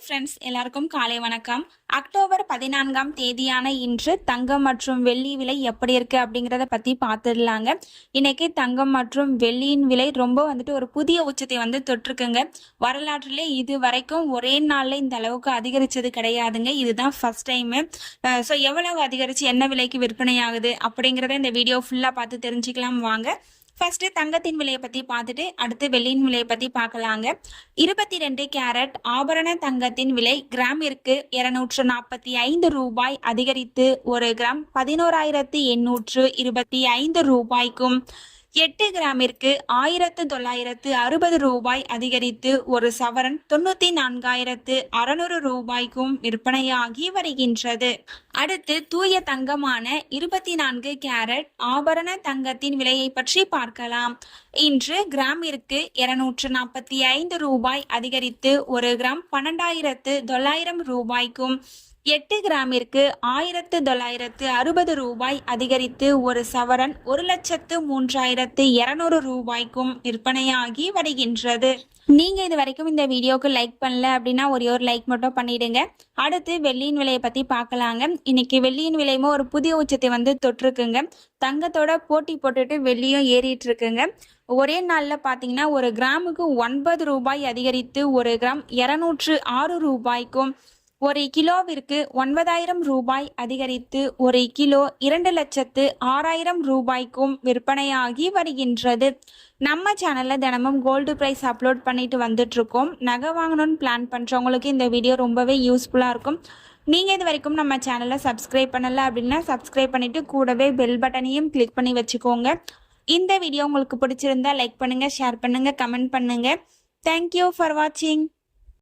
Hi friends எல்லாருக்கும் காலை வணக்கம். அக்டோபர் பதினான்காம் தேதியான இன்று தங்கம் மற்றும் வெள்ளி விலை எப்படி இருக்கு அப்படிங்கிறத பத்தி பார்த்துடலாங்க இன்னைக்கு தங்கம் மற்றும் வெள்ளியின் விலை ரொம்ப வந்துட்டு ஒரு புதிய உச்சத்தை வந்து தொற்றுக்குங்க வரலாற்றிலே இது வரைக்கும் ஒரே நாள்ல இந்த அளவுக்கு அதிகரிச்சது கிடையாதுங்க. இதுதான் ஃபர்ஸ்ட் டைமு ஸோ எவ்வளவு அதிகரிச்சு என்ன விலைக்கு விற்பனை ஆகுது அப்படிங்கிறத இந்த வீடியோ ஃபுல்லாக பார்த்து தெரிஞ்சுக்கலாம். வாங்க. ஃபர்ஸ்ட் தங்கத்தின் விலையை பத்தி பார்த்துட்டு அடுத்து வெள்ளியின் விலையை பத்தி பார்க்கலாங்க. இருபத்தி ரெண்டு கேரட் ஆபரண தங்கத்தின் விலை கிராமிற்கு இருநூற்று நாற்பத்தி ஐந்து ரூபாய் அதிகரித்து ஒரு கிராம் பதினோராயிரத்தி எண்ணூற்று இருபத்தி ஐந்து ரூபாய்க்கும் எட்டு கிராமிற்கு ஆயிரத்து தொள்ளாயிரத்து அறுபது ரூபாய் அதிகரித்து ஒரு சவரன் தொண்ணூத்தி நான்காயிரத்து அறுநூறு ரூபாய்க்கும் விற்பனையாகி வருகின்றது. அடுத்து தூய தங்கமான இருபத்தி நான்கு கேரட் ஆபரண தங்கத்தின் விலையை பற்றி பார்க்கலாம். இன்று கிராமிற்கு இருநூற்று நாற்பத்தி ஐந்து ரூபாய் அதிகரித்து ஒரு கிராம் பன்னெண்டாயிரத்து தொள்ளாயிரம் ரூபாய்க்கும் எட்டு கிராமிற்கு ஆயிரத்து தொள்ளாயிரத்து அறுபது ரூபாய் அதிகரித்து ஒரு சவரன் ஒரு லட்சத்து மூன்றாயிரத்து இருநூறு ரூபாய்க்கும் விற்பனையாகி வருகின்றது. நீங்கள் இது வரைக்கும் இந்த வீடியோக்கு லைக் பண்ணல அப்படின்னா ஒரே ஒரு லைக் மட்டும் பண்ணிடுங்க. அடுத்து வெள்ளியின் விலையை பற்றி பார்க்கலாங்க. இன்னைக்கு வெள்ளியின் விலையுமோ ஒரு புதிய உச்சத்தை வந்து தொட்டிருக்குங்க. தங்கத்தோட போட்டி போட்டுட்டு வெள்ளியும் ஏறிட்டு இருக்குங்க. ஒரே நாளில் பார்த்தீங்கன்னா ஒரு கிராமுக்கு ஒன்பது ரூபாய் அதிகரித்து ஒரு கிராம் இரநூற்று ஆறு ரூபாய்க்கும் ஒரு கிலோவிற்கு ஒன்பதாயிரம் ரூபாய் அதிகரித்து ஒரு கிலோ இரண்டு லட்சத்து ஆறாயிரம் ரூபாய்க்கும் விற்பனையாகி வருகின்றது. நம்ம சேனலில் தினமும் கோல்டு ப்ரைஸ் அப்லோட் பண்ணிட்டு வந்துட்ருக்கோம் நகை வாங்கணும்னு பிளான் பண்ணுறவங்களுக்கு இந்த வீடியோ ரொம்பவே யூஸ்ஃபுல்லாக இருக்கும். நீங்கள் இது வரைக்கும் நம்ம சேனலை சப்ஸ்கிரைப் பண்ணலை அப்படின்னா சப்ஸ்கிரைப் பண்ணிவிட்டு கூடவே பெல் பட்டனையும் கிளிக் பண்ணி வச்சுக்கோங்க. இந்த வீடியோ உங்களுக்கு பிடிச்சிருந்தா லைக் பண்ணுங்கள் ஷேர் பண்ணுங்கள் கமெண்ட் பண்ணுங்கள் தேங்க்யூ ஃபார் வாட்சிங்